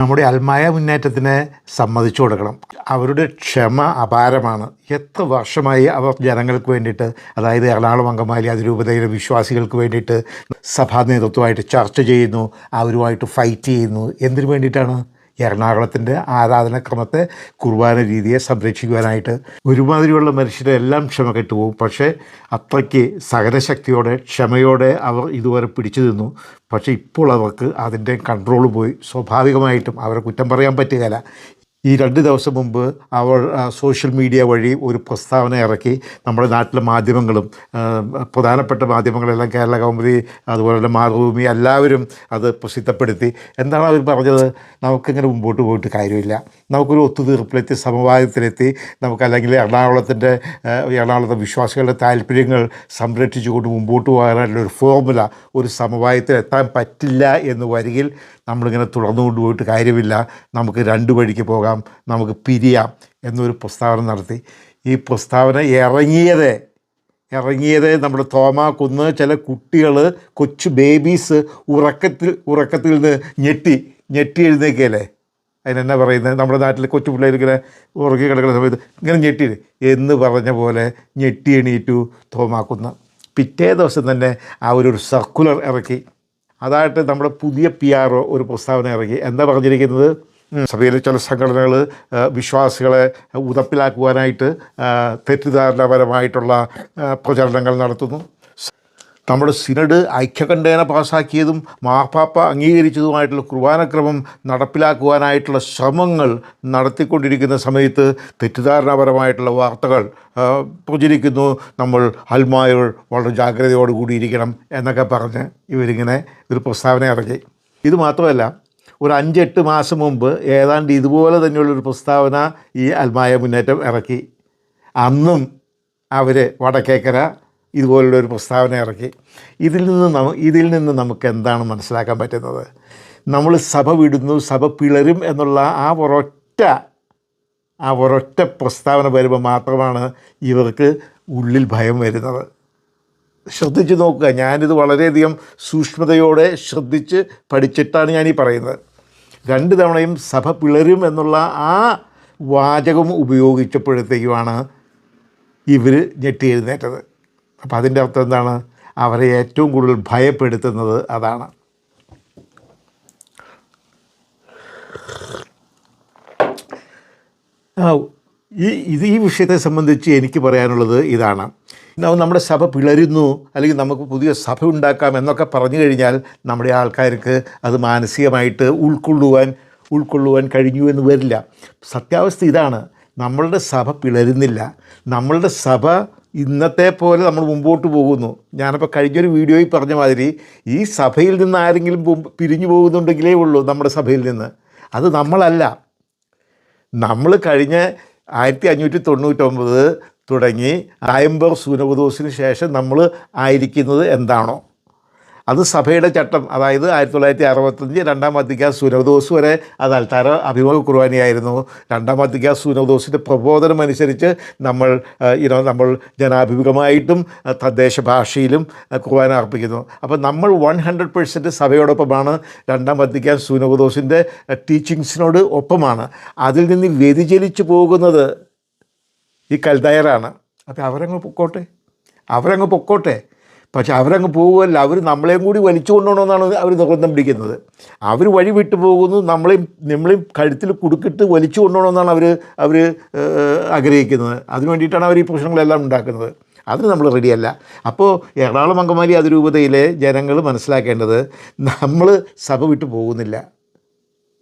നമ്മുടെ അൽമായ മുന്നേറ്റത്തിന് സമ്മതിച്ചു കൊടുക്കണം. അവരുടെ ക്ഷമ അപാരമാണ്. എത്ര വർഷമായി അവർ ജനങ്ങൾക്ക് വേണ്ടിയിട്ട് അതായത് എറണാകുളം അങ്കമാലി അതിരൂപതയിലെ വിശ്വാസികൾക്ക് വേണ്ടിയിട്ട് സഭാ നേതൃത്വമായിട്ട് ചർച്ച ചെയ്യുന്നു അവരുമായിട്ട് ഫൈറ്റ് ചെയ്യുന്നു. എന്തിനു വേണ്ടിയിട്ടാണ്? എറണാകുളത്തിന്റെ ആരാധനക്രമത്തെ കുർബാന രീതിയെ സംരക്ഷിക്കുവാനായിട്ട് ഒരുമാതിരിയുള്ള മനുഷ്യരെ എല്ലാം ക്ഷമ കെട്ടുപോകും. പക്ഷേ അത്രയ്ക്ക് സഹനശക്തിയോടെ ക്ഷമയോടെ അവർ ഇതുവരെ പിടിച്ചു നിന്നു. പക്ഷേ ഇപ്പോൾ അവർക്ക് അതിന്റെ കൺട്രോൾ പോയി. സ്വാഭാവികമായിട്ടും അവരെ കുറ്റം പറയാൻ പറ്റുകയില്ല. ഈ രണ്ട് ദിവസം മുമ്പ് അവർ സോഷ്യൽ മീഡിയ വഴി ഒരു പ്രസ്താവന ഇറക്കി. നമ്മുടെ നാട്ടിലെ മാധ്യമങ്ങളും പ്രധാനപ്പെട്ട മാധ്യമങ്ങളെല്ലാം കേരള കൗമുദി അതുപോലെ തന്നെ മാതൃഭൂമി എല്ലാവരും അത് പ്രസിദ്ധപ്പെടുത്തി. എന്താണ് അവർ പറഞ്ഞത്? നമുക്കിങ്ങനെ മുമ്പോട്ട് പോയിട്ട് കാര്യമില്ല. നമുക്കൊരു ഒത്തുതീർപ്പിലെത്തി സമവായത്തിലെത്തി നമുക്ക് അല്ലെങ്കിൽ എറണാകുളത്തിന്റെ എറണാകുളത്തെ വിശ്വാസികളുടെ താല്പര്യങ്ങൾ സംരക്ഷിച്ചുകൊണ്ട് മുമ്പോട്ട് പോകാനായിട്ടുള്ള ഒരു ഫോർമുല ഒരു സമവായത്തിൽ എത്താൻ പറ്റില്ല എന്ന് വരികിൽ നമ്മളിങ്ങനെ തുടർന്നു കൊണ്ടുപോയിട്ട് കാര്യമില്ല. നമുക്ക് രണ്ട് വഴിക്ക് പോകാം. നമുക്ക് പിരിയാം എന്നൊരു പ്രസ്താവന നടത്തി. ഈ പ്രസ്താവന ഇറങ്ങിയത് ഇറങ്ങിയത് നമ്മുടെ തോമ കുന്ന് ചില കുട്ടികൾ കൊച്ചു ബേബീസ് ഉറക്കത്തിൽ ഉറക്കത്തിൽ നിന്ന് ഞെട്ടി ഞെട്ടി എഴുന്നേക്കല്ലേ അതിനെന്നാ പറയുന്നത്? നമ്മുടെ നാട്ടിൽ കൊച്ചു പിള്ളേർ ഇങ്ങനെ ഉറക്കി കിടക്കുന്ന സമയത്ത് ഇങ്ങനെ ഞെട്ടി എന്ന് പറഞ്ഞ പോലെ ഞെട്ടി എണീറ്റു തോമാക്കുന്ന് പിറ്റേ ദിവസം തന്നെ ആ ഒരു സർക്കുലർ ഇറക്കി. അതായിട്ട് നമ്മുടെ പുതിയ പി ആർ ഒ ഒരു പ്രസ്താവന ഇറങ്ങി. എന്താ പറഞ്ഞിരിക്കുന്നത്? സഭയിലെ ചില സംഘടനകൾ വിശ്വാസികളെ ഉതപ്പിലാക്കുവാനായിട്ട് തെറ്റിദ്ധാരണപരമായിട്ടുള്ള പ്രചരണങ്ങൾ നടത്തുന്നു. നമ്മുടെ സിനഡ് ഐക്യകണ്ഠേന പാസാക്കിയതും മാർപ്പാപ്പ അംഗീകരിച്ചതുമായിട്ടുള്ള കുർബാനക്രമം നടപ്പിലാക്കുവാനായിട്ടുള്ള ശ്രമങ്ങൾ നടത്തിക്കൊണ്ടിരിക്കുന്ന സമയത്ത് തെറ്റിദ്ധാരണപരമായിട്ടുള്ള വാർത്തകൾ പ്രചരിക്കുന്നു. നമ്മൾ അൽമായർ വളരെ ജാഗ്രതയോട് കൂടിയിരിക്കണം എന്നൊക്കെ പറഞ്ഞ് ഇവരിങ്ങനെ ഒരു പ്രസ്താവന ഇറങ്ങി ഇത് മാത്രമല്ല ഒരു അഞ്ചെട്ട് മാസം മുമ്പ് ഏതാണ്ട് ഇതുപോലെ തന്നെയുള്ളൊരു പ്രസ്താവന ഈ അൽമായ മുന്നേറ്റം ഇറക്കി. അന്നും അവർ വടക്കേക്കര ഇതുപോലുള്ള ഒരു പ്രസ്താവന ഇറക്കി. ഇതിൽ നിന്ന് നമു ഇതിൽ നിന്ന് നമുക്ക് എന്താണ് മനസ്സിലാക്കാൻ പറ്റുന്നത്? നമ്മൾ സഭ വിടുന്നു സഭ പിളരും എന്നുള്ള ആ ഒരൊറ്റ ആ ഒരൊറ്റ പ്രസ്താവന വരുമ്പോൾ മാത്രമാണ് ഇവർക്ക് ഉള്ളിൽ ഭയം വരുന്നത്. ശ്രദ്ധിച്ച് നോക്കുക ഞാനിത് വളരെയധികം സൂക്ഷ്മതയോടെ ശ്രദ്ധിച്ച് പഠിച്ചിട്ടാണ് ഞാൻ ഈ പറയുന്നത്. രണ്ട് തവണയും സഭ പിളരും എന്നുള്ള ആ വാചകം ഉപയോഗിച്ചപ്പോഴത്തേക്കുമാണ് ഇവർ ഞെട്ടി എഴുന്നേറ്റത് അപ്പം അതിന്റെ അർത്ഥം എന്താണ്? അവരെ ഏറ്റവും കൂടുതൽ ഭയപ്പെടുത്തുന്നത് അതാണ്. ഈ ഇത് ഈ വിഷയത്തെ സംബന്ധിച്ച് എനിക്ക് പറയാനുള്ളത് ഇതാണ്. നമ്മുടെ സഭ പിളരുന്നു അല്ലെങ്കിൽ നമുക്ക് പുതിയ സഭ ഉണ്ടാക്കാം എന്നൊക്കെ പറഞ്ഞു കഴിഞ്ഞാൽ നമ്മുടെ ആൾക്കാർക്ക് അത് മാനസികമായിട്ട് ഉൾക്കൊള്ളുവാൻ ഉൾക്കൊള്ളുവാൻ കഴിഞ്ഞു എന്ന് വരില്ല. സത്യാവസ്ഥ ഇതാണ്. നമ്മളുടെ സഭ പിളരുന്നില്ല. നമ്മളുടെ സഭ ഇന്നത്തെ പോലെ നമ്മൾ മുമ്പോട്ട് പോകുന്നു. ഞാനപ്പോൾ കഴിഞ്ഞൊരു വീഡിയോയിൽ പറഞ്ഞ മാതിരി ഈ സഭയിൽ നിന്ന് ആരെങ്കിലും പിരിഞ്ഞു പോകുന്നുണ്ടെങ്കിലേ ഉള്ളൂ നമ്മുടെ സഭയിൽ നിന്ന്. അത് നമ്മളല്ല. നമ്മൾ കഴിഞ്ഞ ആയിരത്തി അഞ്ഞൂറ്റി തൊണ്ണൂറ്റൊമ്പത് തുടങ്ങി ആയമ്പർ സൂനബദോസിന് ശേഷം നമ്മൾ ആയിരിക്കുന്നത് എന്താണോ? അത് സഭയുടെ ചട്ടം. അതായത് ആയിരത്തി തൊള്ളായിരത്തി അറുപത്തഞ്ച് രണ്ടാം വത്തിക്ക സുനവദോസ് വരെ അത് അൽത്താര അഭിമുഖ കുർബാനയായിരുന്നു. രണ്ടാം വത്തിക്ക സുനവദോസിന്റെ പ്രബോധനം അനുസരിച്ച് നമ്മൾ ഇനോ നമ്മൾ ജനാഭിമുഖമായിട്ടും തദ്ദേശ ഭാഷയിലും കുർബാന അർപ്പിക്കുന്നു. അപ്പോൾ നമ്മൾ വൺ ഹൺഡ്രഡ് പെർസെന്റ് സഭയോടൊപ്പമാണ് രണ്ടാം വത്തിക്കാൻ സുനവദോസിന്റെ ടീച്ചിങ്സിനോട് ഒപ്പമാണ്. അതിൽ നിന്ന് വ്യതിചലിച്ചു പോകുന്നത് ഈ കൽദയറാണ് അപ്പോൾ അവരങ്ങ് പൊക്കോട്ടെ? അവരങ്ങ് പൊക്കോട്ടെ? പക്ഷെ അവരങ്ങ് പോകുമല്ല അവർ നമ്മളെയും കൂടി വലിച്ചു കൊണ്ടുപോകണമെന്നാണ് അവർ നിർബന്ധം പിടിക്കുന്നത്. അവർ വഴി വിട്ടു പോകുന്നു. നമ്മളെയും നമ്മളെയും കഴുത്തിൽ കുടുക്കിട്ട് വലിച്ചു കൊണ്ടുപോകണമെന്നാണ് അവർ അവർ ആഗ്രഹിക്കുന്നത്. അതിനു വേണ്ടിയിട്ടാണ് അവർ ഈ പ്രശ്നങ്ങളെല്ലാം ഉണ്ടാക്കുന്നത്. അതിന് നമ്മൾ റെഡിയല്ല. അപ്പോൾ എറണാകുളം അങ്കമാലി അതിരൂപതയിലെ ജനങ്ങൾ മനസ്സിലാക്കേണ്ടത് നമ്മൾ സഭ വിട്ടു പോകുന്നില്ല.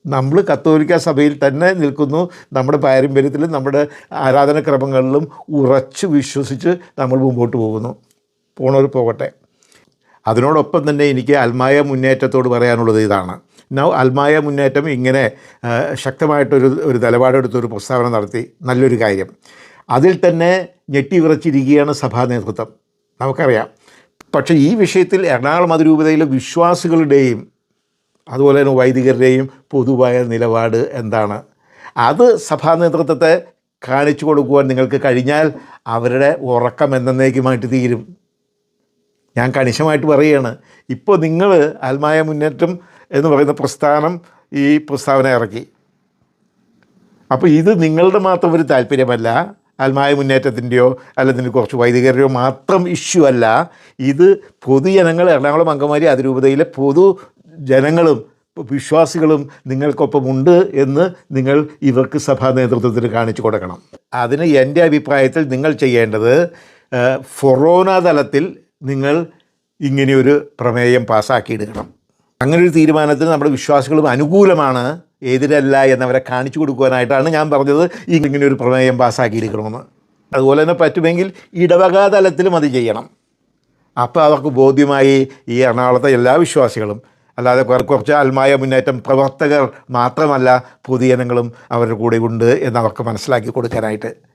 നമ്മൾ കത്തോലിക്ക സഭയിൽ തന്നെ നിൽക്കുന്നു. നമ്മുടെ പാരമ്പര്യത്തിലും നമ്മുടെ ആരാധനക്രമങ്ങളിലും ഉറച്ചു വിശ്വസിച്ച് നമ്മൾ മുമ്പോട്ട് പോകുന്നു. പോണവർ പോകട്ടെ. അതിനോടൊപ്പം തന്നെ എനിക്ക് അൽമായ മുന്നേറ്റത്തോട് പറയാനുള്ളത് ഇതാണ്. നൗ അൽമായ മുന്നേറ്റം ഇങ്ങനെ ശക്തമായിട്ടൊരു ഒരു നിലപാടെടുത്തൊരു പ്രസ്താവന നടത്തി. നല്ലൊരു കാര്യം. അതിൽ തന്നെ ഞെട്ടി വിറച്ചിരിക്കുകയാണ് സഭാ നേതൃത്വം. നമുക്കറിയാം. പക്ഷേ ഈ വിഷയത്തിൽ എറണാകുളം അതിരൂപതയിലെ വിശ്വാസികളുടെയും അതുപോലെ തന്നെ വൈദികരുടെയും പൊതുവായ നിലപാട് എന്താണ്? അത് സഭാ നേതൃത്വത്തെ കാണിച്ചു കൊടുക്കുവാൻ നിങ്ങൾക്ക് കഴിഞ്ഞാൽ അവരുടെ ഉറക്കം എന്നേക്കുമായിട്ട് തീരും. ഞാൻ കണിശമായിട്ട് പറയുകയാണ്. ഇപ്പോൾ നിങ്ങൾ ആത്മായ മുന്നേറ്റം എന്ന് പറയുന്ന പ്രസ്ഥാനം ഈ പ്രസ്താവന ഇറക്കി. അപ്പോൾ ഇത് നിങ്ങളുടെ മാത്രം ഒരു താല്പര്യമല്ല ആത്മായ മുന്നേറ്റത്തിന്റെയോ അല്ലെങ്കിൽ കുറച്ച് വൈദികരുടെയോ മാത്രം ഇഷ്യൂ അല്ല. ഇത് പൊതുജനങ്ങൾ എറണാകുളം അങ്കമാരി അതിരൂപതയിലെ പൊതു ജനങ്ങളും വിശ്വാസികളും നിങ്ങൾക്കൊപ്പമുണ്ട് എന്ന് നിങ്ങൾ ഇവർക്ക് സഭാ നേതൃത്വത്തിന് കാണിച്ചു കൊടുക്കണം. അതിന് എന്റെ അഭിപ്രായത്തിൽ നിങ്ങൾ ചെയ്യേണ്ടത് ഫൊറോന തലത്തിൽ നിങ്ങൾ ഇങ്ങനെയൊരു പ്രമേയം പാസ്സാക്കിയെടുക്കണം. അങ്ങനെ ഒരു തീരുമാനത്തിന് നമ്മുടെ വിശ്വാസികളും അനുകൂലമാണ് എതിരല്ല എന്നവരെ കാണിച്ചു കൊടുക്കുവാനായിട്ടാണ് ഞാൻ പറഞ്ഞത്. ഇങ്ങനെ ഒരു പ്രമേയം പാസ്സാക്കിയിരിക്കണമെന്ന് അതുപോലെ തന്നെ പറ്റുമെങ്കിൽ ഇടവകാ തലത്തിലും അത് ചെയ്യണം. അപ്പോൾ അവർക്ക് ബോധ്യമായി ഈ എറണാകുളത്തെ എല്ലാ വിശ്വാസികളും അല്ലാതെ കുറെ- കുറച്ച് ആത്മായ മുന്നേറ്റം പ്രവർത്തകർ മാത്രമല്ല പൊതുജനങ്ങളും അവരുടെ കൂടെ ഉണ്ട് എന്ന് അവർക്ക് മനസ്സിലാക്കി കൊടുക്കാനായിട്ട്